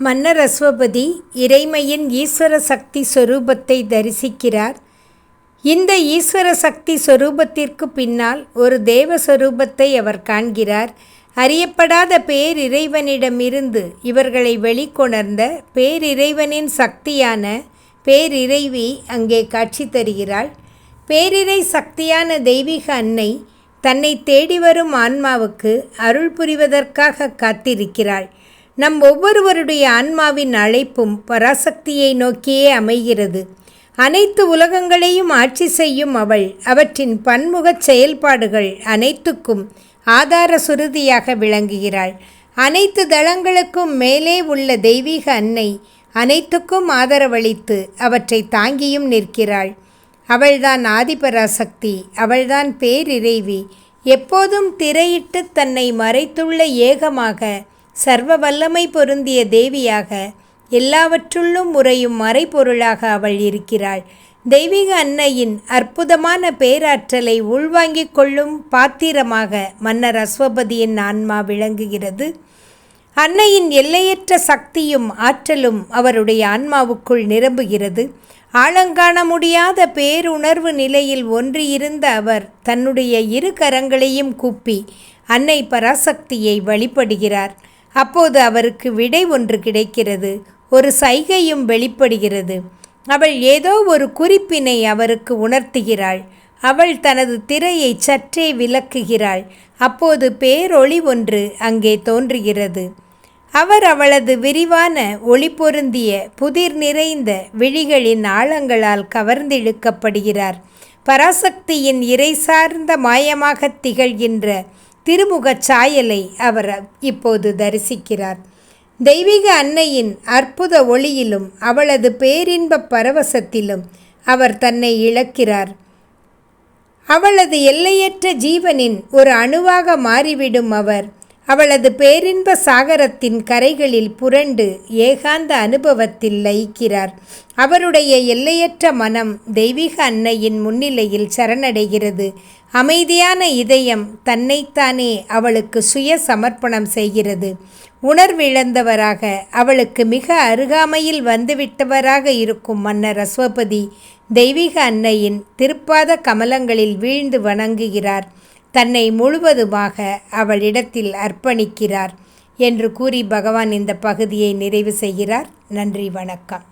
மன்னர் அஸ்வபதி இறைமையின் ஈஸ்வர சக்தி சொரூபத்தை தரிசிக்கிறார். இந்த ஈஸ்வர சக்தி சொரூபத்திற்கு பின்னால் ஒரு தேவ சொரூபத்தை அவர் காண்கிறார். அறியப்படாத பேரிறைவனிடமிருந்து இவர்களை வெளிக்கொணர்ந்த பேரிறைவனின் சக்தியான பேரிறைவி அங்கே காட்சி தருகிறாள். பேரிரை சக்தியான தெய்வீக அன்னை தன்னை தேடி வரும் ஆன்மாவுக்கு அருள் புரிவதற்காக காத்திருக்கிறாள். நம் ஒவ்வொருவருடைய ஆன்மாவின் அழைப்பும் பராசக்தியை நோக்கியே அமைகிறது. அனைத்து உலகங்களையும் ஆட்சி செய்யும் அவள் அவற்றின் பன்முகச் செயல்பாடுகள் அனைத்துக்கும் ஆதார சுருதியாக விளங்குகிறாள். அனைத்து தளங்களுக்கும் மேலே உள்ள தெய்வீக அன்னை அனைத்துக்கும் ஆதரவளித்து அவற்றை தாங்கியும் நிற்கிறாள். அவள்தான் ஆதிபராசக்தி அவள்தான் பேரிறைவி. எப்போதும் திரையிட்டு தன்னை மறைத்துள்ள ஏகமாக சர்வ வல்லமை பொருந்திய தேவியாக எல்லாவற்றுள்ளும் உறையும் மறைபொருளாக அவள் இருக்கிறாள். தெய்வீக அன்னையின் அற்புதமான பேராற்றலை உள்வாங்கிக் கொள்ளும் பாத்திரமாக மன்னர் அஸ்வபதியின் ஆன்மா விளங்குகிறது. அன்னையின் எல்லையற்ற சக்தியும் ஆற்றலும் அவருடைய ஆன்மாவுக்குள் நிரம்புகிறது. ஆழங்காண முடியாத பேருணர்வு நிலையில் ஒன்றியிருந்த அவர் தன்னுடைய இரு கரங்களையும் கூப்பி அன்னை பராசக்தியை வழிபடுகிறார். அப்போது அவருக்கு விடை ஒன்று கிடைக்கிறது. ஒரு சைகையும் வெளிப்படுகிறது. அவள் ஏதோ ஒரு குறிப்பினை அவருக்கு உணர்த்துகிறாள். அவள் தனது திரையை சற்றே விலக்குகிறாள் அப்போது பேரொளி ஒன்று அங்கே தோன்றுகிறது. அவர் அவளது விரிவான ஒளி பொருந்திய புதிர் நிறைந்த விழிகளின் ஆழங்களால் கவர்ந்திழுக்கப்படுகிறார். பராசக்தியின் இறை சார்ந்த மாயமாக திகழ்கின்ற திருமுகச் சாயலை அவர் இப்போது தரிசிக்கிறார். தெய்வீக அன்னையின் அற்புத ஒளியிலும் அவளது பேரின்ப பரவசத்திலும் அவர் தன்னை இழக்கிறார். அவளது எல்லையற்ற ஜீவனின் ஒரு அணுவாக மாறிவிடும் அவர். அவளது பேரின்ப சாகரத்தின் கரைகளில் புரண்டு ஏகாந்த அனுபவத்தில் லயிக்கிறார். அவருடைய எல்லையற்ற மனம் தெய்வீக அன்னையின் முன்னிலையில் சரணடைகிறது. அமைதியான இதயம் தன்னைத்தானே அவளுக்கு சுய சமர்ப்பணம் செய்கிறது. உணர்விழந்தவராக அவளுக்கு மிக அருகாமையில் வந்துவிட்டவராக இருக்கும் மன்னர் அஸ்வபதி தெய்வீக அன்னையின் திருப்பாத கமலங்களில் வீழ்ந்து வணங்குகிறார். தன்னை முழுவதுமாக அவளிடத்தில் அர்ப்பணிக்கிறார் என்று கூறி பகவான் இந்த பகுதியை நிறைவு செய்கிறார். நன்றி வணக்கம்.